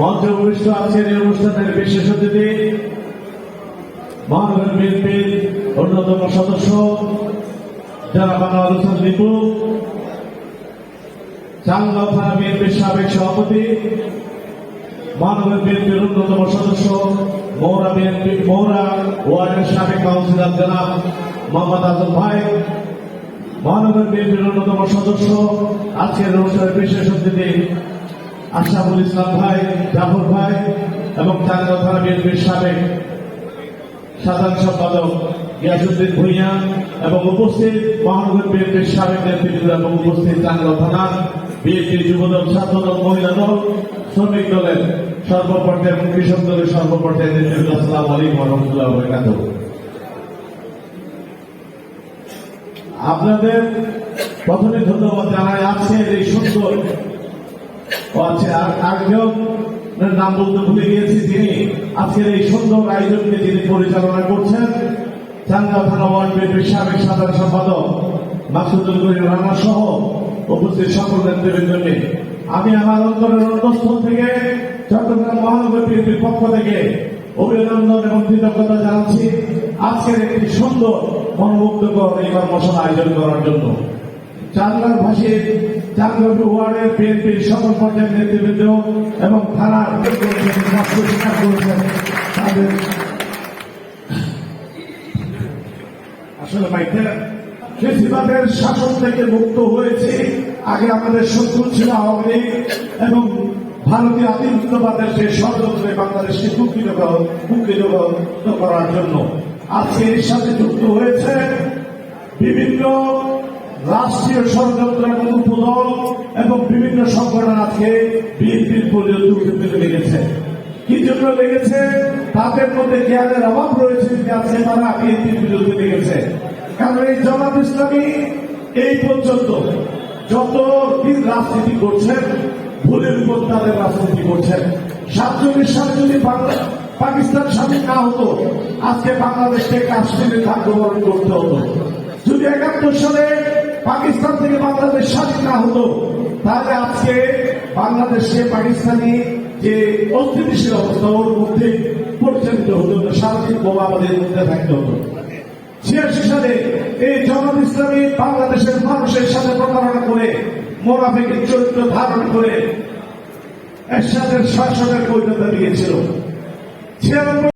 মঞ্চ উপবিষ্ট আজকের এই অনুষ্ঠানের বিশেষ অতিথি মহানগর বিএনপির অন্যতম সদস্য, যারা বাংলা হোসেন লিপু চাংলা থানা বিএনপির সাবেক সভাপতি মহানগর বিএনপির অন্যতম সদস্য, মৌরা বিএনপি, মৌরা ওয়ার্ডের সাবেক কাউন্সিলর জনাব মোহাম্মদ আজম ভাই মহানগর বিএনপির অন্যতম সদস্য, আজকের অনুষ্ঠানের বিশেষ অতিথি আশরাফুল ইসলাম ভাই, জাফর ভাই এবং চাংলা থানা বিএনপির সাবেক সাধারণ সম্পাদক গিয়াসুদ্দিন ভুইয়া এবং উপস্থিত মহানগর বিএনপির সাবেক নেতৃবৃন্দ এবং উপস্থিত চাঙ্গা থানা বিএনপি যুবদল, ছাত্রদল, মহিলা দল, শ্রমিক দলের সর্বপর্যায়ের এবং কৃষক দলের সর্বপর্যায়ের নেতৃবৃন্দ, আসসালাম আলাইকুম রহমতুল্লাহ বরকাত আপনাদের প্রথমে ধন্যবাদ জানাই আজকের এই সুন্দর আরেকজনের নাম বলতে ভুলে গিয়েছি তিনি। আজকের এই সুন্দর আয়োজনকে যিনি পরিচালনা করছেন চাঙ্গা থানা ওয়ার্ড বিএনপির সাবেক সাধারণ সম্পাদক মাকসুদুল করিম রানা সহ উপস্থিত সকল নেতৃবৃন্দকে। আমি আমার অন্তরের অন্তঃস্থল থেকে চট্টগ্রাম মহানগর বিএনপির পক্ষ থেকে অভিনন্দন এবং কৃতজ্ঞতা জানাচ্ছি আজকের একটি সুন্দর, মনোমুগ্ধকর এই কর্মশালা আয়োজন করার জন্য। চাংলার ভাষী চাংলা ওয়ার্ডের বিএনপির সকল পর্যায়ের নেতৃবৃন্দ এবং থানার স্বীকার ফেসিবাদের শাসন থেকে মুক্ত হয়েছে। আগে আমাদের শত্রু ছিল আওয়ামী লীগ এবং ভারতীয় আধিপত্যবাদের যে ষড়যন্ত্রে বাংলাদেশকে কুকিত কুকিত করার জন্য। আজকে এর সাথে যুক্ত হয়েছে বিভিন্ন রাষ্ট্রীয় ষড়যন্ত্র এবং উপদল এবং বিভিন্ন সংগঠন আজকে বিএনপির পরিণতি লেগেছে। কি জন্য লেগেছে? তাদের মধ্যে জ্ঞানের অভাব রয়েছে আজকে তারা বিএনপির বিরুদ্ধে লেগেছে। কারণ এই জামাত ইসলামী এই পর্যন্ত যত দিন রাজনীতি করছেন, ভুলের উপর তাদের রাজনীতি করছেন। সাতচল্লিশ সালে যদি পাকিস্তান স্বাধীন না হতো, আজকে বাংলাদেশকে কাশ্মীরে ভাগ্য বরণ করতে হতো। যদি একাত্তর সালে পাকিস্তান থেকে বাংলাদেশ স্বাধীন না হতো, তাহলে আজকে বাংলাদেশে পাকিস্তানি যে অস্থিতিশীল অবস্থা, ওর মধ্যে পরিচালিত হতো না বোমা আমাদের মধ্যে থাকতে হতো। ছিয়াশি সালে এই জমাত ইসলামী বাংলাদেশের মানুষের সাথে প্রতারণা করে মোরাফিকের চরিত্র ধারণ করে এরশাদের শাসনের পরিণত দিয়েছিল। ছিয়ানব্বই